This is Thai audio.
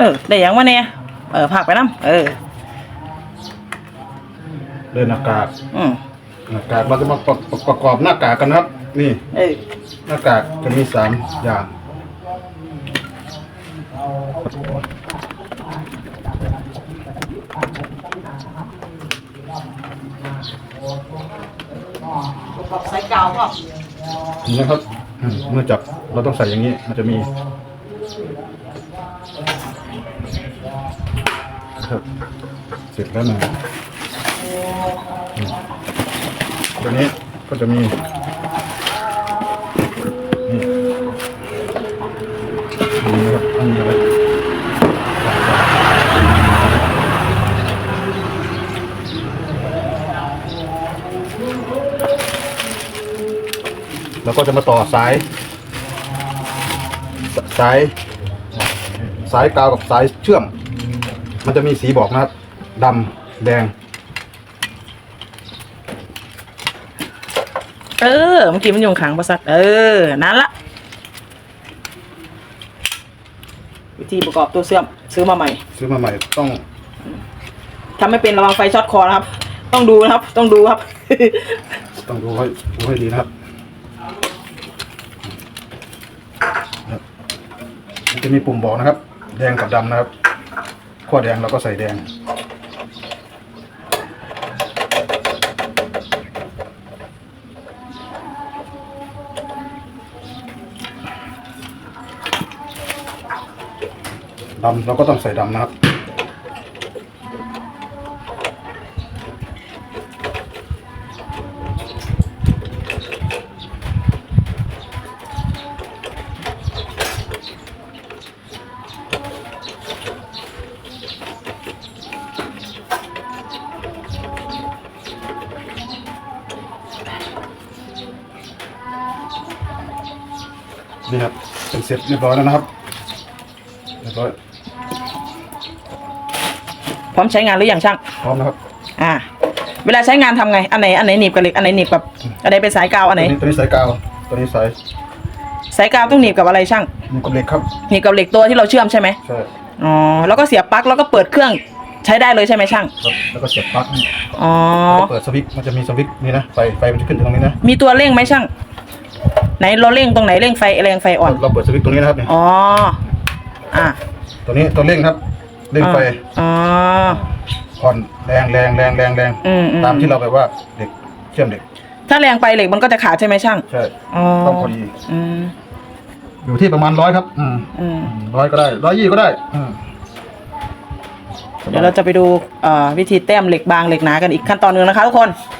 อ ได้หยังวะเนี่ยเออผักไปน้ำเออ เดินหน้ากากอืมหน้ากากเราจะมาประประประกอบหน้ากากกันนะครับ นี่เออหน้ากากจะมีสามอย่างใส่กาวพ่อนี่นะครับอืมเมื่อจับเราต้องใส่อย่างนี้ มันจะมี ครับเสร็จแล้วนะตัวนี้ก็จะมีนี่นนี้ครับอันนี้อะไรแล้วก็จะมาต่อสายสาย สายกาวกับสายเชื่อม มันจะมีสีบอกนะครับดำแดง เออเมื่อกี้มันอยู่ขังประสัตเออ นั่นละ วิธีประกอบตัวเสื่อมซื้อมาใหม่ ซื้อมาใหม่ต้องทำไม่เป็นระวังไฟช็อตคอนะครับ ต้องดูนะครับ ต้องดูครับ ต้องดูให้ดูให้ดีนะครับครับมันจะมีปุ่มบอกนะครับ แดงกับดำนะครับขั้วแดงเราก็ใส่แดง ดำเราก็ต้องใส่ดำนะครับ นี่ครับเป็นเสร็จเรียบร้อยแล้วนะครับเรียบร้อยพร้อมใช้งานหรือยังช่าง พร้อมนะครับอ่า เวลาใช้งานทำไง อันไหน อันไหนหนีบกับเหล็ก อันไหนหนีบกับ อันไหนเป็นสายกาว อันไหน ตัวนี้ตัวนี้สายกาวตัวนี้สายสายกาวต้องหนีบกับอะไรช่าง นี่กับเหล็กครับหนีบกับเหล็กตัวที่เราเชื่อมใช่ไหมใช่อ๋อ แล้วก็เสียบปลั๊ก แล้วก็เปิดเครื่องใช้ได้เลยใช่ไหมช่าง ครับแล้วก็เสียบปลั๊กนี่อ๋อ แล้วก็เปิดสวิตช์มันจะมีสวิตช์นี่นะไฟไฟมันจะขึ้นตรงนี้นะ มีตัวเร่งไหมช่าง ไหนเราเร่งตรงไหนเร่งไฟแรงไฟอ่อน เราเปิดสวิตช์ตรงนี้นะครับเนี่ยอ๋อ อะตัวนี้ตัวเร่งครับเร่งไฟอ๋ออ่อนแรงแรงแรงแรงแรงอืมอืม ตามที่เราแบบว่าเด็กเชื่อมเด็กถ้าแรงไปเหล็กมันก็จะขาดใช่ไหมช่าง ใช่อ๋อ ต้องพอดีอืม อยู่ที่ประมาณร้อยครับอืมอืม ร้อยก็ได้ร้อยยี่ก็ได้อืมเดี๋ยวเราจะไปดูเอ่อวิธีแต้มเหล็กบางเหล็กหนากันอีกขั้นตอนหนึงนะคะทุกคนค